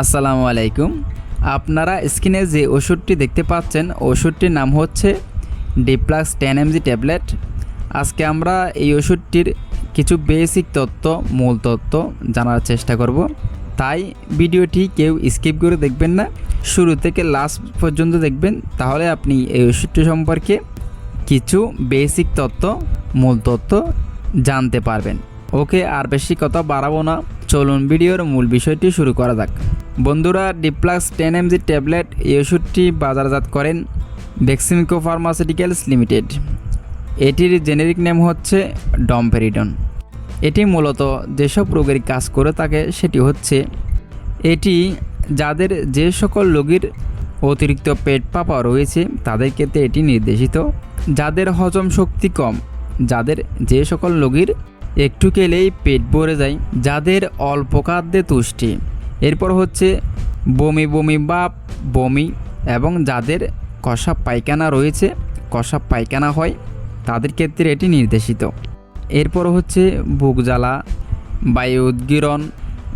আসসালামু আলাইকুম। আপনারা স্ক্রিনে যে ওষুধটি দেখতে পাচ্ছেন, ওষুধটির নাম হচ্ছে ডিপ্লাক্স টেন এমজি ট্যাবলেট। আজকে আমরা এই ওষুধটির কিছু বেসিক তথ্য মূল তথ্য জানার চেষ্টা করব। তাই ভিডিওটি কেউ স্কিপ করে দেখবেন না। শুরু থেকে লাস্ট পর্যন্ত দেখবেন, তাহলে আপনি এই ওষুধটি সম্পর্কে কিছু বেসিক তথ্য মূল তথ্য জানতে পারবেন। ওকে, আর বেশি কথা বাড়াবো না। চলুন ভিডিওর মূল বিষয়টি শুরু করা যাক। বন্ধুরা ডিপ্লাক্স টেন এমজি ট্যাবলেট এই ওষুধটি বাজারজাত করেন ভ্যাক্সিনকো ফার্মাসিউটিক্যালস লিমিটেড এটির জেনেরিক নেম হচ্ছে ডমপেরিডন এটি মূলত যেসব রোগের কাজ করে থাকে সেটি হচ্ছে এটি যাদের যে সকল রোগীর অতিরিক্ত পেট পাপা রয়েছে তাদের ক্ষেত্রে এটি নির্দেশিত। যাদের হজম শক্তি কম, যাদের যে সকল রোগীর একটু খেলেই পেট ভরে যায়, যাদের অল্প খাদ্যে তুষ্টি। এরপর হচ্ছে বমি বমি বা বমি এবং যাদের কষা পায়খানা রয়েছে, কষা পায়খানা হয়, তাদের ক্ষেত্রে এটি নির্দেশিত। এরপর হচ্ছে বুক জ্বালা, বায়ু উদ্গীরণ,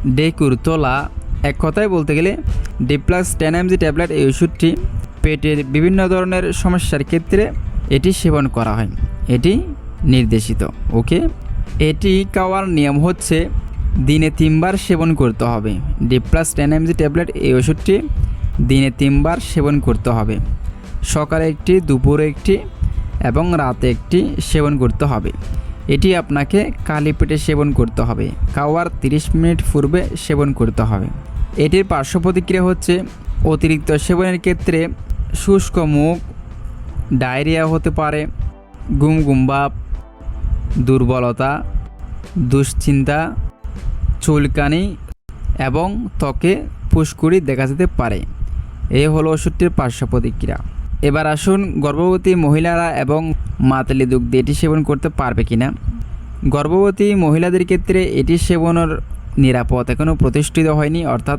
ডেকুর তোলা। এক কথায় বলতে গেলে ডিপ্লাক্স টেন এমজি ট্যাবলেট এই ওষুধটি পেটের বিভিন্ন ধরনের সমস্যার ক্ষেত্রে এটি সেবন করা হয়। এটি নির্দেশিত। ওকে? এটি খাওয়ার নিয়ম হচ্ছে দিনে তিনবার সেবন করতে হবে। ডিপ্লাস টেন এমজি ট্যাবলেট এই ওষুধটি দিনে তিনবার সেবন করতে হবে। সকালে একটি, দুপুরে একটি এবং রাতে একটি সেবন করতে হবে। এটি আপনাকে কালি পেটে সেবন করতে হবে। খাওয়ার 30 মিনিট পূর্বে সেবন করতে হবে। এটির পার্শ্ব প্রতিক্রিয়া হচ্ছে অতিরিক্ত সেবনের ক্ষেত্রে শুষ্ক মুখ, ডায়রিয়া হতে পারে, গুম গুমবাপ দুর্বলতা, দুশ্চিন্তা চুলকানি এবং ত্বকে পুষ্কুড়ি দেখা যেতে পারে। এই হলো ওষুধটির পার্শ্ব প্রতিক্রিয়া। এবার আসুন গর্ভবতী মহিলারা এবং মাতালি দুগ্ধ এটি সেবন করতে পারবে কিনা। গর্ভবতী মহিলাদের ক্ষেত্রে এটি সেবনের নিরাপদ এখনও প্রতিষ্ঠিত হয়নি। অর্থাৎ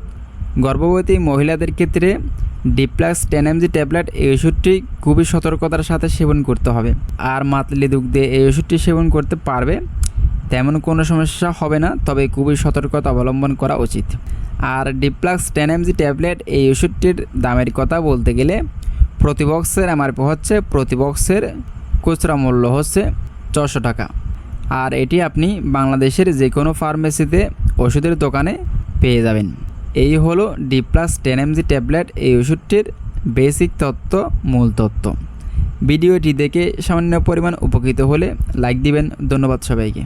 গর্ভবতী মহিলাদের ক্ষেত্রে ডিপ্লাক্স টেন এমজি ট্যাবলেট এই ওষুধটি খুবই সতর্কতার সাথে সেবন করতে হবে। আর মাতলি দুগ্ধে এই ওষুধটি সেবন করতে পারবে তেমন কোনো সমস্যা হবে না, তবে খুবই সতর্কতা অবলম্বন করা উচিত। আর ডিপ্লাক্স টেন এমজি ট্যাবলেট এই ওষুধটির দামের কথা বলতে গেলে প্রতি বক্সের এমআরপি হচ্ছে, প্রতি বক্সের খুচরা মূল্য হচ্ছে ছশো টাকা। আর এটি আপনি বাংলাদেশের যে কোনো ফার্মেসিতে ওষুধের দোকানে পেয়ে যাবেন। এই হলো D plus ten MG tablet, এই ওষুধটির বেসিক তত্ত্ব, মূল তত্ত্ব। ভিডিওটি দেখে সামান্য পরিমাণ উপকৃত হলে লাইক দিবেন। ধন্যবাদ সবাইকে।